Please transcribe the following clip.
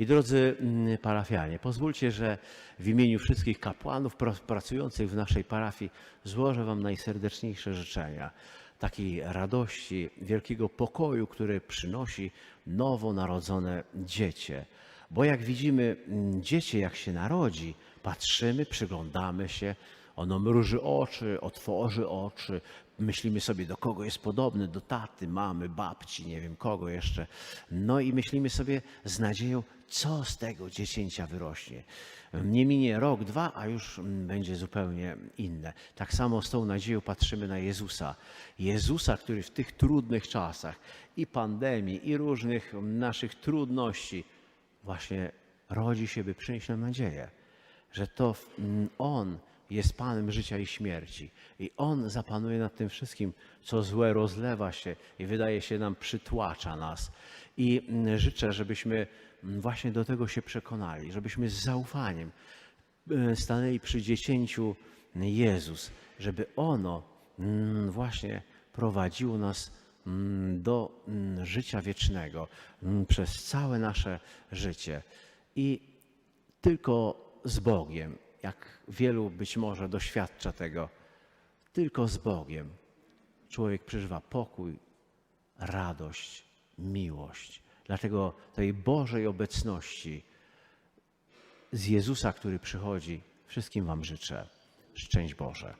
I drodzy mm, parafianie, pozwólcie, że w imieniu wszystkich kapłanów pra- pracujących w naszej parafii złożę Wam najserdeczniejsze życzenia takiej radości, wielkiego pokoju, który przynosi nowonarodzone dziecię. Bo jak widzimy mm, dziecię, jak się narodzi, patrzymy, przyglądamy się, ono mruży oczy, otworzy oczy, myślimy sobie, do kogo jest podobny, do taty, mamy, babci, nie wiem kogo jeszcze. No i myślimy sobie z nadzieją, co z tego dziecięcia wyrośnie. Nie minie rok, dwa, a już będzie zupełnie inne. Tak samo z tą nadzieją patrzymy na Jezusa. Jezusa, który w tych trudnych czasach i pandemii, i różnych naszych trudności właśnie rodzi się, by przynieść nam nadzieję że to On jest Panem życia i śmierci. I On zapanuje nad tym wszystkim, co złe rozlewa się i wydaje się nam przytłacza nas. I mm, życzę, żebyśmy mm, właśnie do tego się przekonali, żebyśmy z zaufaniem e, stanęli przy dziecięciu Jezus, żeby ono mm, właśnie prowadziło nas mm, do mm, życia wiecznego mm, przez całe nasze życie. I tylko z Bogiem, jak wielu być może doświadcza tego, tylko z Bogiem człowiek przeżywa pokój, radość, miłość. Dlatego tej Bożej obecności z Jezusa, który przychodzi, wszystkim Wam życzę. Szczęść Boże.